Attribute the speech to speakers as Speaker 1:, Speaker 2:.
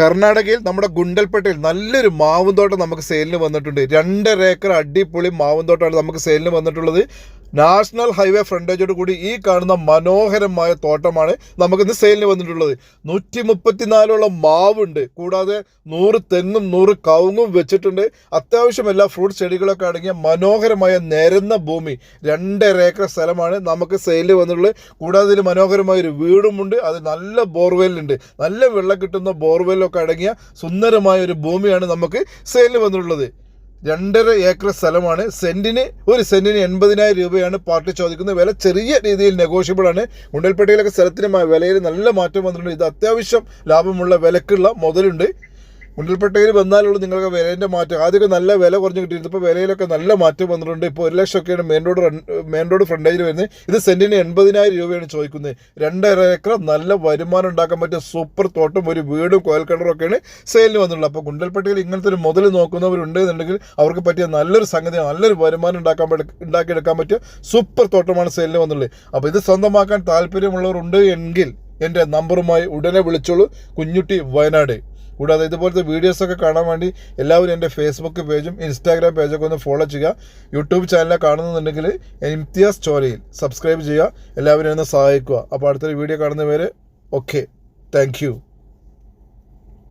Speaker 1: കർണാടകയിൽ നമ്മുടെ ഗുണ്ടൽപേട്ടയിൽ നല്ലൊരു മാവും തോട്ടം നമുക്ക് സെയിലിന് വന്നിട്ടുണ്ട്. രണ്ടര ഏക്കർ അടിപൊളി മാവും തോട്ടമാണ് നമുക്ക് സെയിലിന് വന്നിട്ടുള്ളത്. നാഷണൽ ഹൈവേ ഫ്രണ്ടേജോട് കൂടി ഈ കാണുന്ന മനോഹരമായ തോട്ടമാണ് നമുക്കിന്ന് സെയിലിന് വന്നിട്ടുള്ളത്. നൂറ്റി മുപ്പത്തിനാലോളം മാവുണ്ട്. കൂടാതെ നൂറ് തെങ്ങും നൂറ് കവുങ്ങും വെച്ചിട്ടുണ്ട്. അത്യാവശ്യം എല്ലാ ഫ്രൂട്ട് ചെടികളൊക്കെ അടങ്ങിയ മനോഹരമായ നിരന്ന ഭൂമി. രണ്ടര ഏക്കർ സ്ഥലമാണ് നമുക്ക് സെയിലിൽ വന്നിട്ടുള്ളത്. കൂടാതെ ഇതിൽ മനോഹരമായ ഒരു വീടുമുണ്ട്. അത് നല്ല ബോർവെല്ലുണ്ട്. നല്ല വെള്ളം കിട്ടുന്ന ബോർവെല്ലൊക്കെ അടങ്ങിയ സുന്ദരമായ ഒരു ഭൂമിയാണ് നമുക്ക് സെയിലിൽ വന്നിട്ടുള്ളത്. രണ്ടര ഏക്കർ സ്ഥലമാണ്. സെന്റിന് ഒരു സെന്റിന് എൺപതിനായിരം രൂപയാണ് പാർട്ടി ചോദിക്കുന്നത്. വില ചെറിയ രീതിയിൽ നെഗോഷ്യബിൾ ആണ്. ഉണ്ടൽപ്പേട്ടയിലൊക്കെ സ്ഥലത്തിന് വിലയിൽ നല്ല മാറ്റം വന്നിട്ടുണ്ട്. ഇത് അത്യാവശ്യം ലാഭമുള്ള വിലക്കുള്ള മുതലുണ്ട്. ഗുണ്ടൽപേട്ടയിൽ വന്നാലുള്ള നിങ്ങൾക്ക് വിലേന്റെ മാറ്റം. ആദ്യമൊക്കെ നല്ല വില കുറഞ്ഞ് കിട്ടിയിരുന്നു. ഇപ്പോൾ വിലയിലൊക്കെ നല്ല മാറ്റം വന്നിട്ടുണ്ട്. ഇപ്പോൾ ഒരു ലക്ഷമൊക്കെയാണ് മെയിൻ റോഡ് മെയിൻ റോഡ് ഫ്രണ്ടേജിൽ വരുന്നത്. ഇത് സെന്റിന് എൺപതിനായിരം രൂപയാണ് ചോദിക്കുന്നത്. രണ്ടര ഏക്കർ നല്ല വരുമാനം ഉണ്ടാക്കാൻ പറ്റിയ സൂപ്പർ തോട്ടം ഒരു വീടും കോയൽക്കിണറും ഒക്കെയാണ് സെയിലിന് വന്നിട്ടുള്ളത്. അപ്പോൾ ഗുണ്ടൽപേട്ടയിൽ ഇങ്ങനത്തെ ഒരു മുതൽ നോക്കുന്നവരുണ്ട് എന്നുണ്ടെങ്കിൽ അവർക്ക് പറ്റിയ നല്ലൊരു സംഗതി നല്ലൊരു വരുമാനം ഉണ്ടാക്കാൻ ഉണ്ടാക്കിയെടുക്കാൻ പറ്റിയ സൂപ്പർ തോട്ടമാണ് സെയിലിന് വന്നിട്ടുള്ളത്. അപ്പോൾ ഇത് സ്വന്തമാക്കാൻ താല്പര്യമുള്ളവരുണ്ട് എങ്കിൽ എന്റെ നമ്പറുമായി ഉടനെ വിളിച്ചോളൂ. കുഞ്ഞുട്ടി വയനാട്. കൂടാതെ ഇതുപോലത്തെ വീഡിയോസൊക്കെ കാണാൻ വേണ്ടി എല്ലാവരും എന്റെ ഫേസ്ബുക്ക് പേജും ഇൻസ്റ്റാഗ്രാം പേജൊക്കെ ഒന്ന് ഫോളോ ചെയ്യുക. യൂട്യൂബ് ചാനലിൽ കാണുന്നുണ്ടെങ്കിൽ ഇംതിയാസ് സ്റ്റോറിയിൽ സബ്സ്ക്രൈബ് ചെയ്യുക. എല്ലാവരും എന്നെ സഹായിക്കുക. അപ്പോൾ അടുത്തൊരു വീഡിയോ കാണുന്നവരെ ഓക്കെ താങ്ക്